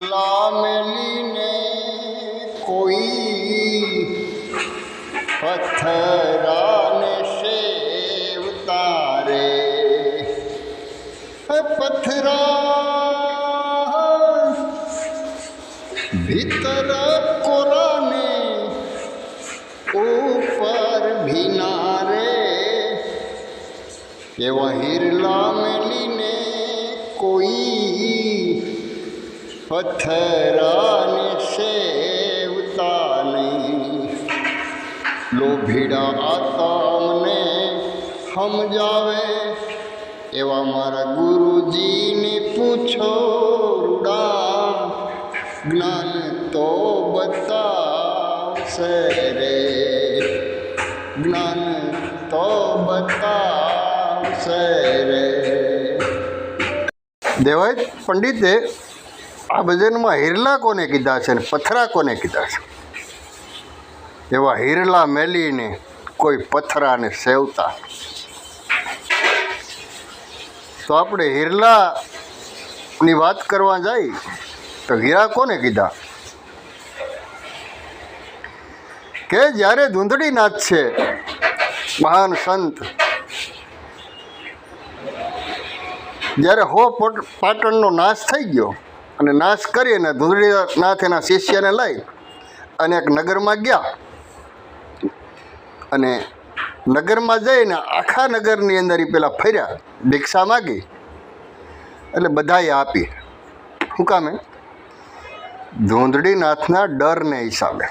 લામેલીને કોઈ પથરાને સેવતા રે પથરા ભીતર કોરાને ઉપર ભીના રે એવા હિરલા મેલીને કોઈ પથરાને સેવતા નહીં લોભીડા આતમને સમજાવે એવા મારા ગુરુજીને પૂછો રૂડા જ્ઞાન તો બતાવશે રે જ્ઞાન તો બતાવશે રે દેવાય પંડિતે આ ભજનમાં હિરલા કોને કીધા છે ને પથરા કોને કીધા છે? એવા હિરલા મેલીને કોઈ પથરાને સેવતા તો આપણે હિરલાની વાત કરવા જાય તો હીરા કોને કીધા? કે જ્યારે ધૂંધળીનાથ છે, મહાન સંત, જ્યારે હો પોટ- પાટણનો નાશ થઈ ગયો અને નાશ કરી અને ધૂંધળીનાથ એના શિષ્યને લઈ અને એક નગરમાં ગયા. અને નગરમાં જઈને આખા નગરની અંદર એ પેલા ફર્યા, ભિક્ષા માગી. એટલે બધાએ આપી. શું કામે ધૂંધળીનાથના ડરને હિસાબે.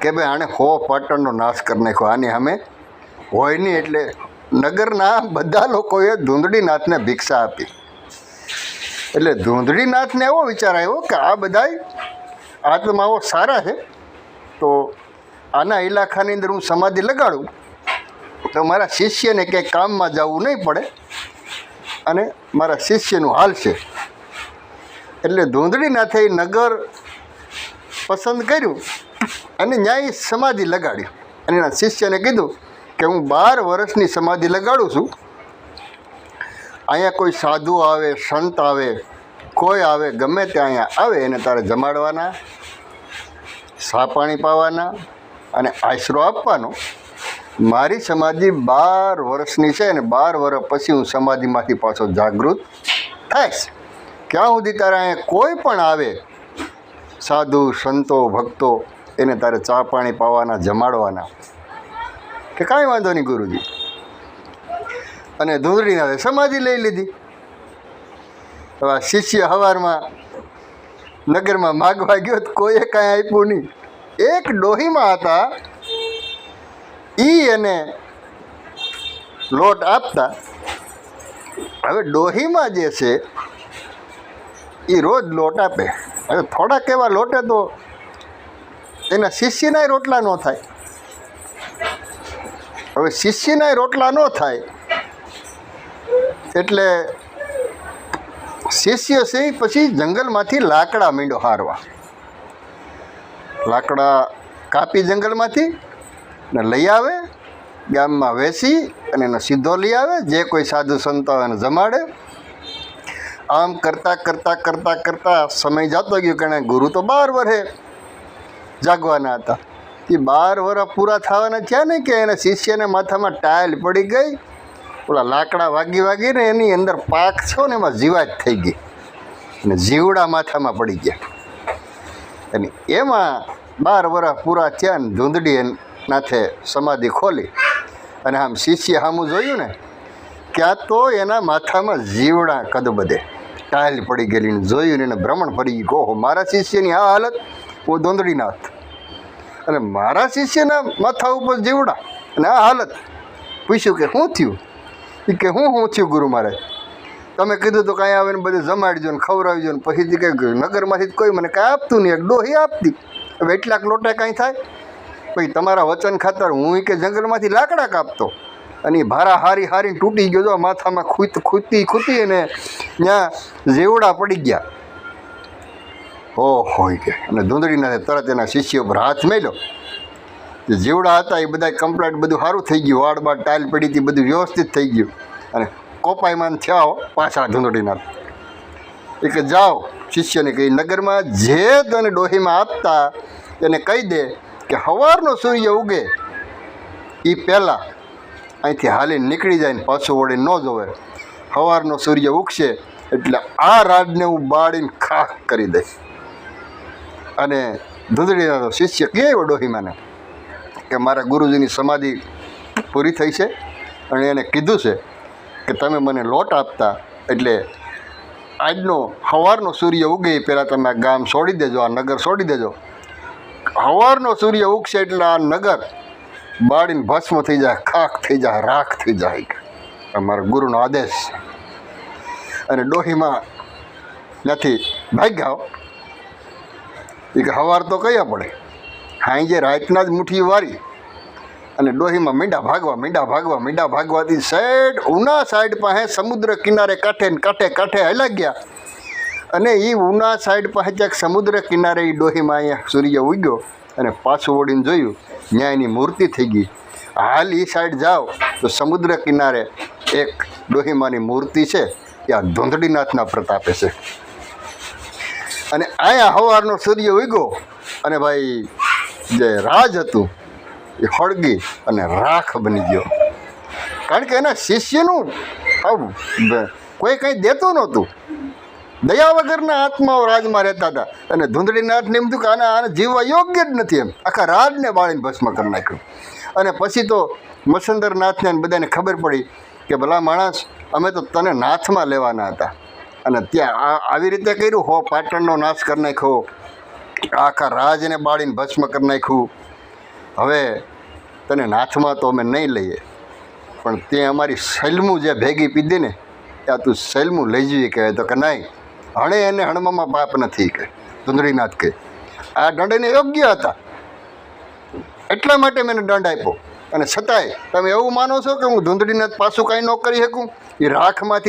કે ભાઈ આણે હો પાટણનો નાશ કરી નાખ્યો. આની સામે હોય નહીં એટલે નગરના બધા લોકોએ ધૂંધળીનાથને ભિક્ષા આપી. એટલે ધૂંધળીનાથને એવો વિચાર આવ્યો કે આ બધાય આત્માઓ સારા છે, તો આના ઇલાકાની અંદર હું સમાધિ લગાડું, તો મારા શિષ્યને ક્યાંય કામમાં જવું નહીં પડે અને મારા શિષ્યનું હાલશે એટલે ધૂંધળીનાથે નગર પસંદ કર્યું અને ન્યાય સમાધિ લગાડી. અને એના શિષ્યને કીધું કે હું બાર વર્ષની સમાધિ લગાડું છું. અહીંયા કોઈ સાધુ આવે, સંત આવે કોઈ આવે, ગમે ત્યાં અહીંયા આવે, એને તારે જમાડવાના, સા પાણી પાવાના અને આશરો આપવાનો. મારી સમાધિ બાર વર્ષની છે અને બાર વર્ષ પછી હું સમાધિમાંથી પાછો જાગૃત થઈશ. ક્યાં સુધી તારે અહીંયા કોઈ પણ આવે, સાધુ, સંતો, ભક્તો, એને તારે ચા પાણી પાવાના, જમાડવાના. કે કાંઈ વાંધો નહીં ગુરુજી. અને ધૂંધળીના સમાધિ લઈ લીધી. હવે શિષ્ય હવારમાં નગરમાં માગવા ગયો તો કોઈએ કાંઈ આપ્યું નહીં. એક ડોહીમાં હતા. ઈ એને લોટ આપતા. હવે ડોહીમાં જે છે એ રોજ લોટ આપે. હવે થોડાક એવા લોટે તો એના શિષ્યના રોટલા ન થાય. હવે શિષ્યના રોટલા ન થાય, એટલે શિષ્ય છે, પછી જંગલમાંથી લાકડા મીંડો હારવા. લાકડા કાપી જંગલમાંથી ને લઈ આવે, ગામમાં વેચી અને એનો સીધો લઈ આવે, જે કોઈ સાધુ સંતો એને જમાડે. આમ કરતાં કરતાં કરતાં કરતાં સમય જતો ગયો કારણ ગુરુ તો બાર વરે જાગવાના હતા. એ બાર વર પૂરા થવાના થયા ને કે એના શિષ્યને માથામાં ટાઇલ પડી ગઈ ઓલા લાકડા વાગી વાગીને એની અંદર પાક છો ને એમાં જીવાત થઈ ગઈ. અને જીવડા માથામાં પડી ગયા. અને એમાં બાર વર્ષ પૂરા થયા ને ધૂંધડી નાથે સમાધિ ખોલી. અને આમ શિષ્ય સામું જોયું ને ક્યાં તો એના માથામાં જીવડા કદ બધે ટાઇલ પડી ગયેલી ને જોયું ને એને ભ્રમણ પડી ગયું ઓહો, મારા શિષ્યની આ હાલત? હું ધૂંધડીનાથ અને મારા શિષ્યના માથા ઉપર જીવડા. અને આ હાલત પૂછ્યું કે, શું થયું? એ કે, હું શું થયું ગુરુ મહારાજ તમે કીધું તો કાંઈ આવે ને બધું જમાડજો ને ખવડાવજો ને પછીથી કંઈ નગરમાંથી જ કોઈ મને કાંઈ આપતું નહીં, એક ડોહી આપતી. હવે એટલાક લોટા કાંઈ થાય? પછી તમારા વચન ખાતર હું કે જંગલમાંથી લાકડા કાપતો અને ભારા હારી હારી તૂટી ગયો તો માથામાં ખૂત ખૂતી ખૂતી અને ત્યાં જેવડા પડી ગયા. ઓહો કે, અને ધૂંધળીના તરત એના શિષ્ય ઉપર હાથ મેલ્યો. જે જીવડા હતા એ બધા કમ્પ્લેટ બધું સારું થઈ ગયું. વાળ ટાઇલ પડી હતી, બધું વ્યવસ્થિત થઈ ગયું. અને કોપાઈમાન થયા હો, પાછા ધૂંધળીના એ કે જાઓ, શિષ્યને કહી નગરમાં જે તને ડોહીમાં આપતા એને કહી દે કે સવારનો સૂર્ય ઉગે. એ પહેલાં અહીંથી હાલીને નીકળી જાય ને પાછું વળી ન જોવે. સવારનો સૂર્ય ઉગશે એટલે આ રાજને હું બાળીને ખાખ કરી દઈશ. અને ધૂંધળીના શિષ્ય એવો ડોહીમાને? કે મારા ગુરુજીની સમાધિ પૂરી થઈ છે અને એને કીધું છે કે તમે મને લોટ આપતા એટલે આજનો સવારનો સૂર્ય ઉગે પહેલાં તમે આ ગામ છોડી દેજો, આ નગર છોડી દેજો. સવારનો સૂર્ય ઉગશે એટલે આ નગર બાળીને ભસ્મ થઈ જાય, ખાખ થઈ જાય, રાખ થઈ જાય. આ મારા ગુરુનો આદેશ અને ડોહીમાં નથી ભાગ્યા. એ કે સવાર તો કયા પડે? હાંજે રાતના જ મુઠ્ઠી વારી અને ડોહીમાં મીંડા ભાગવા મીંડા ભાગવા, મીંડા ભાગવાથી સાઈડ ઉના સાઈડ પાસે સમુદ્ર કિનારે કાંઠે કાંઠે કાંઠે હલા ગયા. અને એ ઉના સાઈડ પાસે ક્યાંક સમુદ્ર કિનારે એ ડોહીમાં અહીંયા સૂર્ય ઉગ્યો અને પાછું વળીને જોયું ત્યાં એની મૂર્તિ થઈ ગઈ. હાલ એ સાઈડ જાઓ, તો સમુદ્ર કિનારે એક ડોહીમાની મૂર્તિ છે, એ આ ધૂંધળીનાથના પ્રતાપે છે. અને અહીંયા સવારનો સૂર્ય ઉગ્યો અને ભાઈ જે રાજ હતું, એ હળગી અને રાખ બની ગયો. કારણ કે એના શિષ્યનું કોઈ કંઈ દેતું નહોતું. દયા વગરના આત્માઓ રાજમાં રહેતા હતા. અને ધૂંધળીનાથને એમ થયું કે આને આને જીવવા યોગ્ય જ નથી એમ. આખા રાજને બાળીને ભસ્મ કરી નાખ્યું. અને પછી તો મસંદરનાથને બધાને ખબર પડી કે ભલા માણસ, અમે તો તને નાથમાં લેવાના હતા. અને ત્યાં આવી રીતે કર્યું, હો, પાટણનો નાશ કરી નાખ્યો. આખા રાજને બાળીને ભસ્મ કરી નાખ્યું. હવે તને નાથમાં તો અમે નહીં લઈએ. પણ તે અમારી શૈલમું જે ભેગી પીધી ને, ત્યાં તું શૈલમું લઈ જઈએ કહે તો કે નહીં, હણે એને હણવામાં પાપ નથી કે. ધુંધળીનાથ કહે આ દંડને યોગ્ય હતા. એટલા માટે મેં એને દંડ આપ્યો. અને છતાંય તમે એવું માનો છો કે હું ધૂંધળીનાથ પાછું કાંઈ ન કરી શકું? એ રાખમાંથી